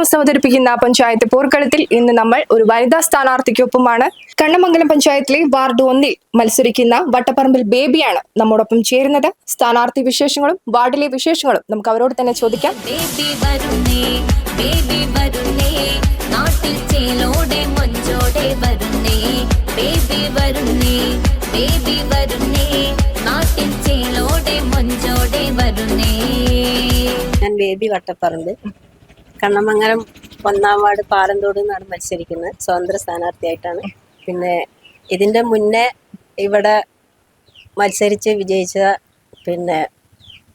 News അവതരിപ്പിക്കുന്ന പഞ്ചായത്ത് പോർക്കളത്തിൽ ഇന്ന് നമ്മൾ ഒരു വനിതാ സ്ഥാനാർത്ഥിക്കൊപ്പമാണ്. കണ്ണമംഗലം പഞ്ചായത്തിലെ വാർഡ് ഒന്നിൽ മത്സരിക്കുന്ന വട്ടപ്പറമ്പിൽ ബേബിയാണ് നമ്മോടൊപ്പം ചേരുന്നത്. സ്ഥാനാർത്ഥി വിശേഷങ്ങളും വാർഡിലെ വിശേഷങ്ങളും നമുക്ക് അവരോട് തന്നെ ചോദിക്കാം. ഞാൻ ബേബി വട്ടപ്പറമ്പ്. കണ്ണമംഗലം ഒന്നാം വാർഡ് പാലന്തോട് നിന്നാണ് മത്സരിക്കുന്നത്. സ്വതന്ത്ര സ്ഥാനാർത്ഥിയായിട്ടാണ്. പിന്നെ ഇതിന്റെ മുന്നേ ഇവിടെ മത്സരിച്ച് വിജയിച്ച പിന്നെ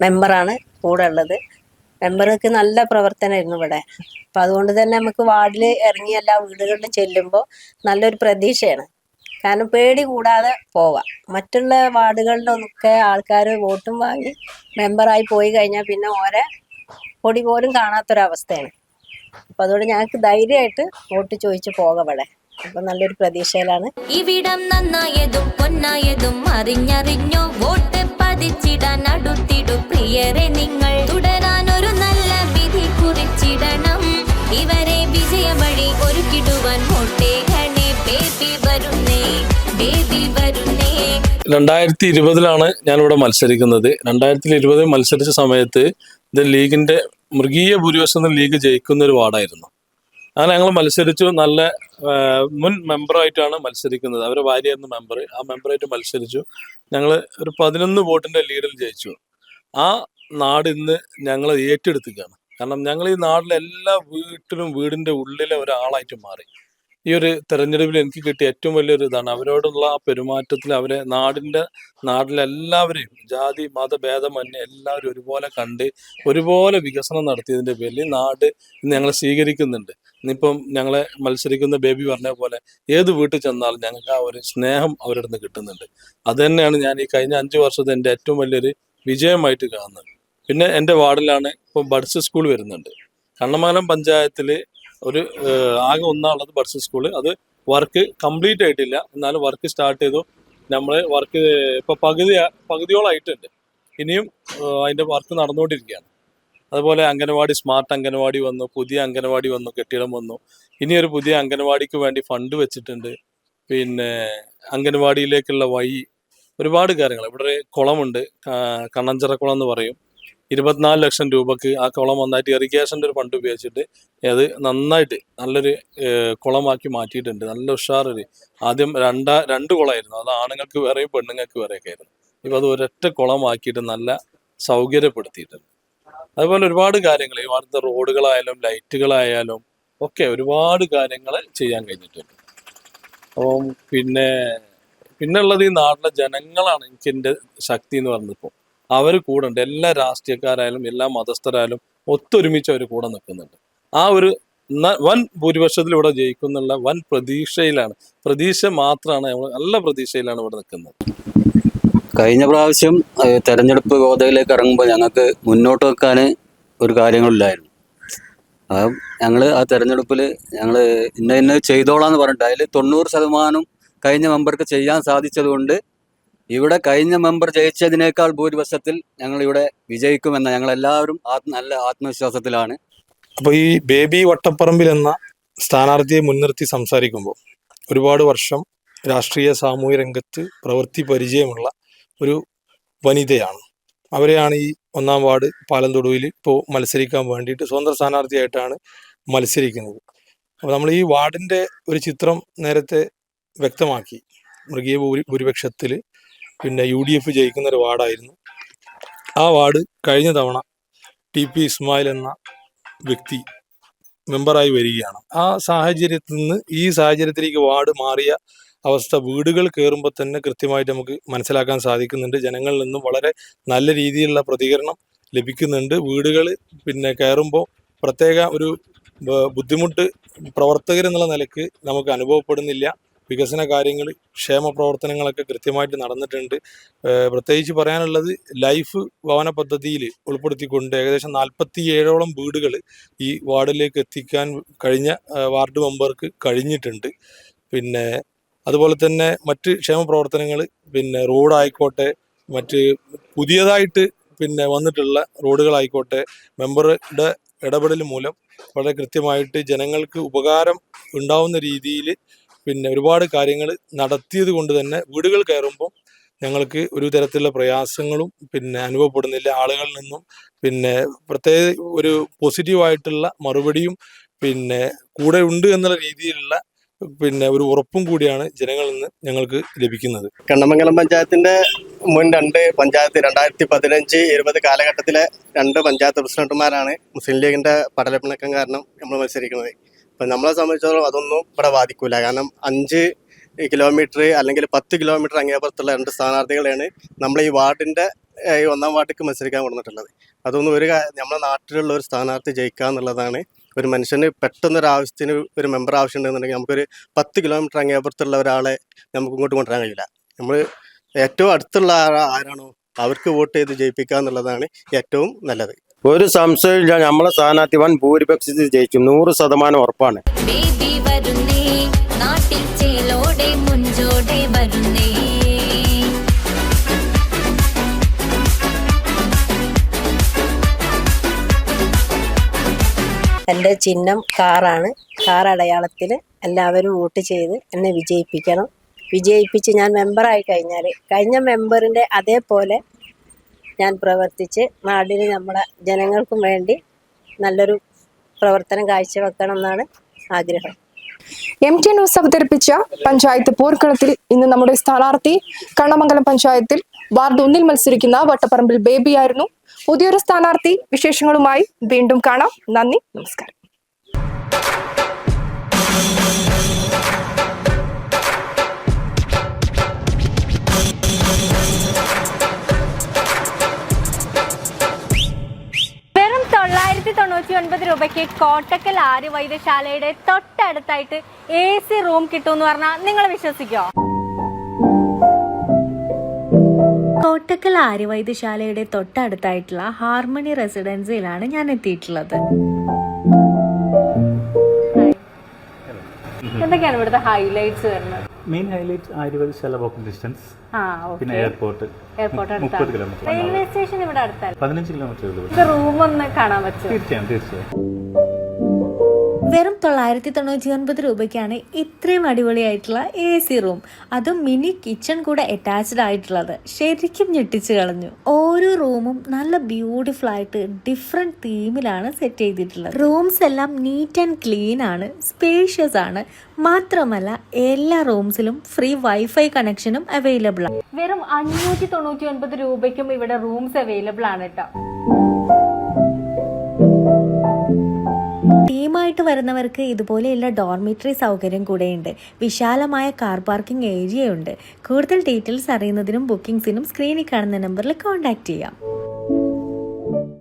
മെമ്പറാണ് കൂടെ ഉള്ളത്. മെമ്പർക്ക് നല്ല പ്രവർത്തനമായിരുന്നു ഇവിടെ. അപ്പം അതുകൊണ്ട് തന്നെ നമുക്ക് വാർഡിൽ ഇറങ്ങി എല്ലാ വീടുകളിലും ചെല്ലുമ്പോൾ നല്ലൊരു പ്രതീക്ഷയാണ്. കാരണം പേടി കൂടാതെ പോവാം. മറ്റുള്ള വാർഡുകളിലൊക്കെ ആൾക്കാർ വോട്ടും വാങ്ങി മെമ്പറായി പോയി കഴിഞ്ഞാൽ പിന്നെ ഓരെ പൊടി പോലും കാണാത്തൊരവസ്ഥയാണ്. അപ്പൊ അതുകൊണ്ട് ഞങ്ങൾക്ക് ധൈര്യമായിട്ട് വോട്ട് ചോദിച്ചു പോകാം അപ്പൊ അപ്പം നല്ലൊരു പ്രതീക്ഷയിലാണ്. ഇവിടം നന്നായതും പൊന്നായതും അറിഞ്ഞറിഞ്ഞോ? വോട്ട് പതിച്ചിടാൻ അടുത്തിടും. പ്രിയരെ നിങ്ങൾ തുടരാൻ ഒരു നല്ല വിധി കുറിച്ചിടണം. ഇവരെ വിജയ വഴി ഒരുക്കിടുവാൻ വോട്ടേകണേ ബേബി വരുന്നേ ബേബി വരുന്നേ. രണ്ടായിരത്തി ഇരുപതിലാണ് ഞാനിവിടെ മത്സരിക്കുന്നത്. രണ്ടായിരത്തി ഇരുപതിൽ മത്സരിച്ച സമയത്ത് ഇത് ലീഗിന്റെ മൃഗീയ ഭൂരിപക്ഷം ലീഗ് ജയിക്കുന്ന ഒരു വാർഡായിരുന്നു. അങ്ങനെ ഞങ്ങൾ മത്സരിച്ചു. നല്ല മുൻ മെമ്പറായിട്ടാണ് മത്സരിക്കുന്നത്. അവരെ ഭാര്യയായിരുന്നു മെമ്പർ ആ മെമ്പറായിട്ട് മത്സരിച്ചു. ഞങ്ങൾ ഒരു പതിനൊന്ന് വോട്ടിന്റെ ലീഡിൽ ജയിച്ചു. ആ നാട് ഇന്ന് ഞങ്ങൾ ഏറ്റെടുത്തുകയാണ് കാരണം ഞങ്ങൾ ഈ നാട്ടിലെ എല്ലാ വീട്ടിലും വീടിന്റെ ഉള്ളിലെ ഒരാളായിട്ട് മാറി. ഈ ഒരു തെരഞ്ഞെടുപ്പിൽ എനിക്ക് കിട്ടിയ ഏറ്റവും വലിയൊരു ഇതാണ്. അവരോടുള്ള ആ പെരുമാറ്റത്തിൽ അവരെ നാടിന്റെ നാട്ടിലെല്ലാവരെയും ജാതി മതഭേദമന്യേ എല്ലാവരും ഒരുപോലെ കണ്ട് ഒരുപോലെ വികസനം നടത്തിയതിന്റെ പേരിൽ നാട് ഇന്ന് ഞങ്ങളെ സ്വീകരിക്കുന്നുണ്ട്. ഇന്നിപ്പം ഞങ്ങളെ മത്സരിക്കുന്ന ബേബി പറഞ്ഞ പോലെ ഏത് വീട്ടിൽ ചെന്നാലും ഞങ്ങൾക്ക് ആ ഒരു സ്നേഹം അവരുടെ നിന്ന് കിട്ടുന്നുണ്ട്. അത് തന്നെയാണ് ഞാൻ ഈ കഴിഞ്ഞ അഞ്ച് വർഷത്തെ എന്റെ ഏറ്റവും വലിയൊരു വിജയമായിട്ട് കാണുന്നത്. പിന്നെ എന്റെ വാർഡിലാണ് ഇപ്പം ബഡ്സ് സ്കൂൾ വരുന്നുണ്ട്. കണ്ണമംഗലം പഞ്ചായത്തിൽ ഒരു ആകെ ഒന്നാണുള്ളത് ബഡ്സ് സ്കൂൾ അത് വർക്ക് കംപ്ലീറ്റ് ആയിട്ടില്ല. എന്നാലും വർക്ക് സ്റ്റാർട്ട് ചെയ്തു. നമ്മൾ വർക്ക് ഇപ്പൊ പകുതി പകുതിയോളായിട്ടുണ്ട് ഇനിയും അതിന്റെ വർക്ക് നടന്നുകൊണ്ടിരിക്കുകയാണ്. അതുപോലെ അംഗനവാടി സ്മാർട്ട് അംഗനവാടി വന്നു. പുതിയ അംഗനവാടി വന്നു. കെട്ടിടം വന്നു. ഇനി ഒരു പുതിയ അംഗനവാടിക്ക് വേണ്ടി ഫണ്ട് വെച്ചിട്ടുണ്ട്. പിന്നെ അംഗനവാടിയിലേക്കുള്ള വഴി ഒരുപാട് കാര്യങ്ങൾ. ഇവിടെ കുളമുണ്ട്. കണ്ണഞ്ചറ കണ്ണഞ്ചിറ കുളം എന്ന് പറയും. ഇരുപത്തിനാല് ലക്ഷം രൂപക്ക് ആ കുളം നന്നായിട്ട് ഇറിഗേഷന്റെ ഒരു ഫണ്ട് ഉപയോഗിച്ചിട്ട് അത് നന്നായിട്ട് നല്ലൊരു കുളമാക്കി മാറ്റിയിട്ടുണ്ട്. നല്ല ഉഷാറൊരു ആദ്യം രണ്ടാ രണ്ട് കുളമായിരുന്നു. അത് ആണുങ്ങൾക്ക് വേറെയും പെണ്ണുങ്ങൾക്ക് വേറെയൊക്കെ ആയിരുന്നു. ഇപ്പം അത് ഒരൊറ്റ കുളമാക്കിയിട്ട് നല്ല സൗകര്യപ്പെടുത്തിയിട്ടുണ്ട്. അതുപോലെ ഒരുപാട് കാര്യങ്ങൾ ഈ വാർത്ത റോഡുകളായാലും ലൈറ്റുകളായാലും ഒക്കെ ഒരുപാട് കാര്യങ്ങൾ ചെയ്യാൻ കഴിഞ്ഞിട്ടുണ്ട്. അപ്പം പിന്നെ പിന്നെ ഉള്ളത് ഈ നാട്ടിലെ ജനങ്ങളാണ് എനിക്ക് എന്റെ ശക്തി എന്ന് പറഞ്ഞപ്പോൾ. അവർ കൂടെ ഉണ്ട് എല്ലാ രാഷ്ട്രീയക്കാരായാലും എല്ലാ മതസ്ഥരായാലും ഒത്തൊരുമിച്ച് അവർ കൂടെ നിൽക്കുന്നുണ്ട്. ആ ഒരു വൻ ഭൂരിപക്ഷത്തിൽ ഇവിടെ ജയിക്കുന്നുള്ള വൻ പ്രതീക്ഷയിലാണ്. പ്രതീക്ഷ മാത്രമാണ് നമ്മൾ നല്ല പ്രതീക്ഷയിലാണ് ഇവിടെ നിൽക്കുന്നത്. കഴിഞ്ഞ പ്രാവശ്യം തെരഞ്ഞെടുപ്പ് ഗോതയിലേക്ക് ഇറങ്ങുമ്പോൾ ഞങ്ങൾക്ക് മുന്നോട്ട് വെക്കാൻ ഒരു കാര്യങ്ങളില്ലായിരുന്നു. ഞങ്ങൾ ആ തെരഞ്ഞെടുപ്പിൽ ഞങ്ങൾ ഇന്ന ഇന്ന ചെയ്തോളാന്ന് പറഞ്ഞിട്ട് അതിൽ തൊണ്ണൂറ് ശതമാനം കഴിഞ്ഞ മെമ്പർക്ക് ചെയ്യാൻ സാധിച്ചതുകൊണ്ട് ഇവിടെ കഴിഞ്ഞ മെമ്പർ ജയിച്ചതിനേക്കാൾ ഭൂരിപക്ഷത്തിൽ ഞങ്ങൾ ഇവിടെ വിജയിക്കുമെന്ന ഞങ്ങൾ എല്ലാവരും നല്ല ആത്മവിശ്വാസത്തിലാണ്. അപ്പോൾ ഈ ബേബി വട്ടപ്പറമ്പിൽ എന്ന സ്ഥാനാർത്ഥിയെ മുൻനിർത്തി സംസാരിക്കുമ്പോൾ ഒരുപാട് വർഷം രാഷ്ട്രീയ സാമൂഹ്യ രംഗത്ത് പ്രവൃത്തി പരിചയമുള്ള ഒരു വനിതയാണ്. അവരെയാണ് ഈ ഒന്നാം വാർഡ് പാലന്തൊടുവിൽ ഇപ്പോൾ മത്സരിക്കാൻ വേണ്ടിയിട്ട് സ്വതന്ത്ര സ്ഥാനാർത്ഥിയായിട്ടാണ് മത്സരിക്കുന്നത്. അപ്പോൾ നമ്മൾ ഈ വാർഡിന്റെ ഒരു ചിത്രം നേരത്തെ വ്യക്തമാക്കി. മൃഗീയ ഭൂരി ഭൂരിപക്ഷത്തിൽ പിന്നെ യു ഡി എഫ് ജയിക്കുന്ന ഒരു വാർഡായിരുന്നു. ആ വാർഡ് കഴിഞ്ഞ തവണ ടി പി ഇസ്മായിൽ എന്ന വ്യക്തി മെമ്പറായി വരികയാണ്. ആ സാഹചര്യത്തിൽ നിന്ന് ഈ സാഹചര്യത്തിലേക്ക് വാർഡ് മാറിയ അവസ്ഥ വീടുകൾ കയറുമ്പോൾ തന്നെ കൃത്യമായിട്ട് നമുക്ക് മനസ്സിലാക്കാൻ സാധിക്കുന്നുണ്ട്. ജനങ്ങളിൽ നിന്നും വളരെ നല്ല രീതിയിലുള്ള പ്രതികരണം ലഭിക്കുന്നുണ്ട്. വീടുകൾ പിന്നെ കയറുമ്പോൾ പ്രത്യേക ഒരു ബുദ്ധിമുട്ട് പ്രവർത്തകരെന്നുള്ള നിലയ്ക്ക് നമുക്ക് അനുഭവപ്പെടുന്നില്ല. വികസന കാര്യങ്ങൾ ക്ഷേമ പ്രവർത്തനങ്ങളൊക്കെ കൃത്യമായിട്ട് നടന്നിട്ടുണ്ട്. പ്രത്യേകിച്ച് പറയാനുള്ളത് ലൈഫ് ഭവന പദ്ധതിയിൽ ഉൾപ്പെടുത്തിക്കൊണ്ട് ഏകദേശം നാൽപ്പത്തി ഏഴോളം വീടുകൾ ഈ വാർഡിലേക്ക് എത്തിക്കാൻ കഴിഞ്ഞ വാർഡ് മെമ്പർക്ക് കഴിഞ്ഞിട്ടുണ്ട്. പിന്നെ അതുപോലെ തന്നെ മറ്റ് ക്ഷേമ പ്രവർത്തനങ്ങൾ പിന്നെ റോഡായിക്കോട്ടെ മറ്റ് പുതിയതായിട്ട് പിന്നെ വന്നിട്ടുള്ള റോഡുകളായിക്കോട്ടെ മെമ്പറുടെ ഇടപെടൽ മൂലം വളരെ കൃത്യമായിട്ട് ജനങ്ങൾക്ക് ഉപകാരം ഉണ്ടാവുന്ന രീതിയിൽ പിന്നെ ഒരുപാട് കാര്യങ്ങൾ നടത്തിയത് കൊണ്ട് തന്നെ വീടുകൾ കയറുമ്പോൾ ഞങ്ങൾക്ക് ഒരു തരത്തിലുള്ള പ്രയാസങ്ങളും പിന്നെ അനുഭവപ്പെടുന്നില്ല. ആളുകളിൽ നിന്നും പിന്നെ പ്രത്യേക ഒരു പോസിറ്റീവായിട്ടുള്ള മറുപടിയും പിന്നെ കൂടെ ഉണ്ട് എന്നുള്ള രീതിയിലുള്ള പിന്നെ ഒരു ഉറപ്പും കൂടിയാണ് ജനങ്ങളിൽ നിന്ന് ഞങ്ങൾക്ക് ലഭിക്കുന്നത്. കണ്ണമംഗലം പഞ്ചായത്തിന്റെ മുൻ രണ്ട് പഞ്ചായത്ത് രണ്ടായിരത്തി പതിനഞ്ച് ഇരുപത് കാലഘട്ടത്തിലെ രണ്ട് പഞ്ചായത്ത് പ്രസിഡന്റുമാരാണ് മുസ്ലിം ലീഗിന്റെ പടലപ്പിണക്കം കാരണം നമ്മൾ മത്സരിക്കുന്നത്. അപ്പം നമ്മളെ സംബന്ധിച്ചിടത്തോളം അതൊന്നും ഇവിടെ ബാധിക്കൂല. കാരണം അഞ്ച് കിലോമീറ്റർ അല്ലെങ്കിൽ പത്ത് കിലോമീറ്റർ അങ്ങേപ്പുറത്തുള്ള രണ്ട് സ്ഥാനാർത്ഥികളെയാണ് നമ്മൾ ഈ വാർഡിന്റെ ഈ ഒന്നാം വാർഡിക്ക് മത്സരിക്കാൻ കൊടുത്തിട്ടുള്ളത് അതൊന്നും ഒരു നമ്മുടെ നാട്ടിലുള്ള ഒരു സ്ഥാനാർത്ഥി ജയിക്കുക എന്നുള്ളതാണ് ഒരു മനുഷ്യന് പെട്ടെന്ന് ഒരു ആവശ്യത്തിന് ഒരു മെമ്പർ ആവശ്യമുണ്ടെന്നുണ്ടെങ്കിൽ നമുക്കൊരു പത്ത് കിലോമീറ്റർ അങ്ങേപ്പുറത്തുള്ള ഒരാളെ നമുക്ക് ഇങ്ങോട്ട് കൊണ്ടുവരാൻ കഴിയില്ല. നമ്മൾ ഏറ്റവും അടുത്തുള്ള ആരാണോ അവർക്ക് വോട്ട് ചെയ്ത് ജയിപ്പിക്കുക എന്നുള്ളതാണ് ഏറ്റവും നല്ലത്. ഒരു സംശയമില്ല നമ്മളെ സ്ഥാനാർത്ഥി വൻ ഭൂരിപക്ഷത്തിൽ ജയിക്കും. നൂറ് ശതമാനം ഉറപ്പാണ്. എന്റെ വരുന്നേ നാട്ടിൽ ചേലോടെ മുഞ്ചോടെ വരുന്നേ. എന്റെ ചിഹ്നം കാറാണ്. കാർ അടയാളത്തിൽ എല്ലാവരും വോട്ട് ചെയ്ത് എന്നെ വിജയിപ്പിക്കണം. വിജയിപ്പിച്ച് ഞാൻ മെമ്പറായി കഴിഞ്ഞാൽ കഴിഞ്ഞ മെമ്പറിന്റെ അതേപോലെ ഞാൻ പ്രവർത്തിച്ച് നാടിന് നമ്മുടെ ജനങ്ങൾക്കും വേണ്ടി നല്ലൊരു പ്രവർത്തനം കാഴ്ചവെക്കണം എന്നാണ് ആഗ്രഹം. എം ടി ന്യൂസ് അവതരിപ്പിച്ച പഞ്ചായത്ത് പോർക്കളത്തിൽ ഇന്ന് നമ്മുടെ സ്ഥാനാർത്ഥി കണ്ണമംഗലം പഞ്ചായത്തിൽ വാർഡ് ഒന്നിൽ മത്സരിക്കുന്ന വട്ടപ്പറമ്പിൽ ബേബി ആയിരുന്നു പുതിയൊരു സ്ഥാനാർത്ഥി വിശേഷങ്ങളുമായി വീണ്ടും കാണാം. നന്ദി നമസ്കാരം. രൂപയ്ക്ക് കോട്ടക്കൽ ആര്യ വൈദ്യശാലയുടെ തൊട്ടടുത്തായിട്ട് എ സി റൂം കിട്ടുമെന്ന് പറഞ്ഞാൽ നിങ്ങൾ വിശ്വസിക്കോ? കോട്ടക്കൽ ആര്യ വൈദ്യശാലയുടെ തൊട്ടടുത്തായിട്ടുള്ള ഹാർമണി റെസിഡൻസിയിലാണ് ഞാൻ എത്തിയിട്ടുള്ളത്. എന്തൊക്കെയാണ് ഇവിടുത്തെ ഹൈലൈറ്റ്സ് വരുന്നത്? മെയിൻ ഹൈലൈറ്റ് ആയുർവേദശാല വാക്കിംഗ് ഡിസ്റ്റൻസ് പിന്നെ എയർപോർട്ട് മുപ്പത് കിലോമീറ്റർ റെയിൽവേ സ്റ്റേഷൻ ഇവിടെ അടുത്താണ് പതിനഞ്ച് കിലോമീറ്റർ റൂം ഒന്ന് കാണാൻ പറ്റും തീർച്ചയായും തീർച്ചയായും. വെറും തൊള്ളായിരത്തി തൊണ്ണൂറ്റി ഒൻപത് രൂപയ്ക്കാണ് ഇത്രയും അടിപൊളിയായിട്ടുള്ള എ സി റൂം അതും മിനി കിച്ചൺ കൂടെ അറ്റാച്ച്ഡ് ആയിട്ടുള്ളത്. ശരിക്കും ഞെട്ടിച്ചു കളഞ്ഞു. ഓരോ റൂമും നല്ല ബ്യൂട്ടിഫുൾ ആയിട്ട് ഡിഫറെന്റ് തീമിലാണ് സെറ്റ് ചെയ്തിട്ടുള്ളത്. റൂംസ് എല്ലാം നീറ്റ് ആൻഡ് ക്ലീൻ ആണ് സ്പേഷ്യസ് ആണ്. മാത്രമല്ല എല്ലാ റൂംസിലും ഫ്രീ വൈഫൈ കണക്ഷനും അവൈലബിൾ ആണ്. വെറും അഞ്ഞൂറ്റി തൊണ്ണൂറ്റി ഒൻപത് രൂപയ്ക്കും ഇവിടെ റൂംസ് അവൈലബിൾ ആണ് കേട്ടോ വരുന്നവർക്ക് ഇതുപോലെയുള്ള ഡോർമിറ്ററി സൗകര്യം കൂടെയുണ്ട്. വിശാലമായ കാർ പാർക്കിംഗ് ഏരിയയുണ്ട്. കൂടുതൽ ഡീറ്റെയിൽസ് അറിയുന്നതിനും ബുക്കിംഗ്സിനും സ്ക്രീനിൽ കാണുന്ന നമ്പറിൽ കോൺടാക്ട് ചെയ്യാം.